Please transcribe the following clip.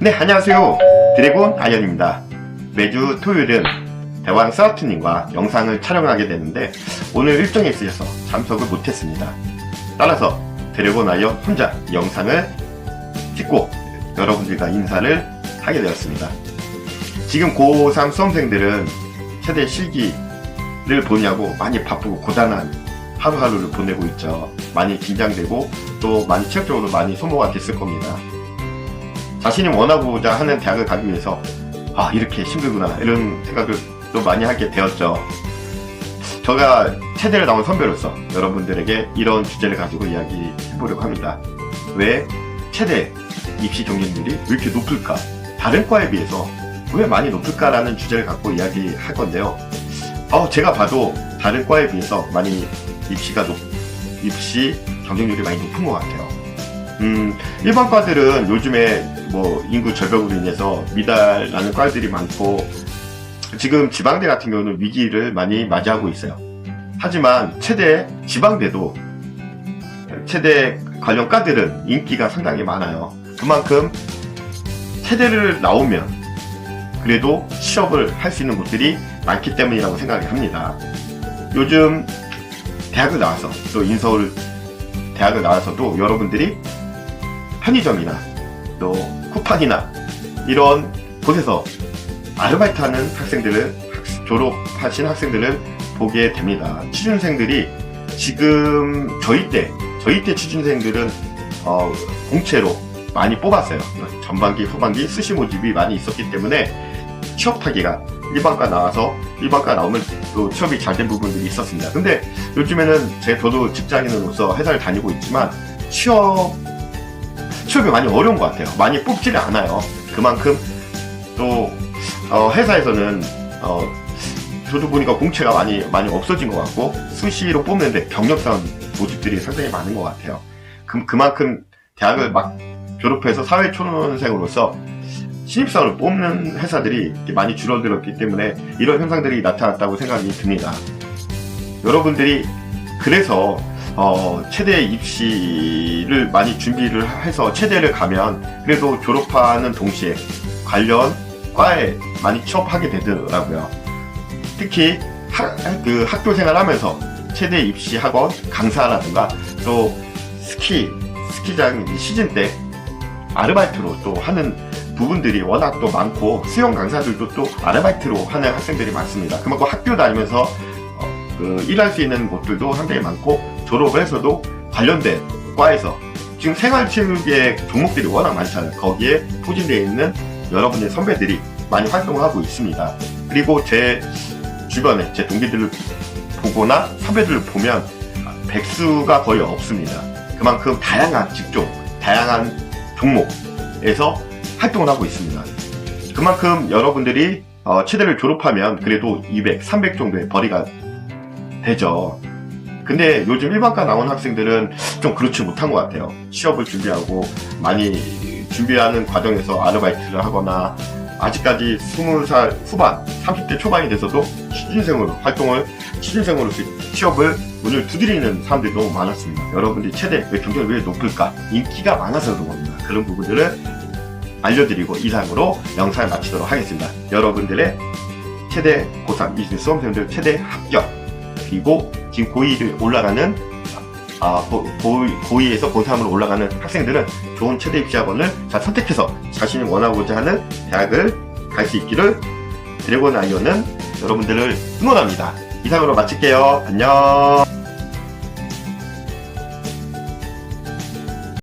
네, 안녕하세요. 드래곤 아이언입니다. 매주 토요일은 대왕 사우트님과 영상을 촬영하게 되는데 오늘 일정에 있어서 참석을 못했습니다. 따라서 드래곤 아이언 혼자 영상을 찍고 여러분들과 인사를 하게 되었습니다. 지금 고3 수험생들은 최대 실기를 보냐고 많이 바쁘고 고단한 하루하루를 보내고 있죠. 많이 긴장되고 또 많이 체력적으로 많이 소모가 됐을 겁니다. 자신이 원하고자 하는 대학을 가기 위해서 아 이렇게 힘들구나 이런 생각을 또 많이 하게 되었죠. 제가 체대를 나온 선배로서 여러분들에게 이런 주제를 가지고 이야기해 보려고 합니다. 왜 체대 입시 경쟁률이 왜 이렇게 높을까? 다른 과에 비해서 왜 많이 높을까라는 주제를 갖고 이야기할 건데요. 어, 제가 봐도 다른 과에 비해서 많이 입시가 높, 입시 경쟁률이 많이 높은 것 같아요. 음, 일반 과들은 요즘에 뭐 인구 절벽으로 인해서 미달나는 과들이 많고 지금 지방대 같은 경우는 위기를 많이 맞이하고 있어요. 하지만 최대 지방대도 최대 관련 과들은 인기가 상당히 많아요. 그만큼 체대를 나오면 그래도 취업을 할 수 있는 곳들이 많기 때문이라고 생각을 합니다. 요즘 대학을 나와서 또 인서울 대학을 나와서도 여러분들이 편의점이나 또 쿠팡이나 이런 곳에서 아르바이트 하는 학생들을 학- 졸업하신 학생들을 보게 됩니다. 취준생들이 지금 저희 때 저희 때 취준생들은 어, 공채로 많이 뽑았어요. 전반기 후반기 수시 모집이 많이 있었기 때문에 취업하기가 일반과 나와서 일반과 나오면 또 취업이 잘 된 부분들이 있었습니다. 근데 요즘에는 제 저도 직장인으로서 회사를 다니고 있지만 취업 취업이 많이 어려운 것 같아요. 많이 뽑지를 않아요. 그만큼 또 어, 회사에서는 어, 저도 보니까 공채가 많이 많이 없어진 것 같고 수시로 뽑는데 경력상 모집들이 상당히 많은 것 같아요. 그, 그만큼 대학을 막 졸업해서 사회 초년생으로서 신입사원을 뽑는 회사들이 많이 줄어들었기 때문에 이런 현상들이 나타났다고 생각이 듭니다. 여러분들이 그래서 어, 체대 입시를 많이 준비를 해서 체대를 가면 그래도 졸업하는 동시에 관련 과에 많이 취업하게 되더라고요. 특히 학, 그 학교 생활하면서 체대 입시 학원 강사라든가 또 스키 스키장 시즌 때 아르바이트로 또 하는 부분들이 워낙 또 많고 수영 강사들도 또 아르바이트로 하는 학생들이 많습니다. 그만큼 학교 다니면서 어, 그 일할 수 있는 곳들도 상당히 많고 졸업을 해서도 관련된 과에서 지금 생활체육의 종목들이 워낙 많잖아요. 거기에 포진되어 있는 여러분의 선배들이 많이 활동을 하고 있습니다. 그리고 제 주변에 제 동기들을 보거나 선배들을 보면 백수가 거의 없습니다. 그만큼 다양한 직종, 다양한 종목에서 활동을 하고 있습니다. 그만큼 여러분들이 어, 체대를 졸업하면 그래도 200, 300 정도의 벌이가 되죠. 근데 요즘 일반과 나온 학생들은 좀 그렇지 못한 것 같아요. 취업을 준비하고 많이 준비하는 과정에서 아르바이트를 하거나 아직까지 20살 후반, 30대 초반이 돼서도 취준생으로 활동을, 취준생으로 취업을 문을 두드리는 사람들이 너무 많았습니다. 여러분들이 최대 왜 경쟁이 왜 높을까? 인기가 많아서 그런 겁니다. 그런 부분들을 알려드리고 이상으로 영상을 마치도록 하겠습니다. 여러분들의 최대 고3 이수 수험생들 최대 합격 그리고 지금 고2를 올라가는 아, 고, 고, 2 에서 고3으로 올라가는 학생들은 좋은 최대 입시 학원을 잘 선택해서 자신이 원하고자 하는 대학을 갈 수 있기를 드래곤 아이오는 여러분들을 응원합니다. 이상으로 마칠게요. 안녕.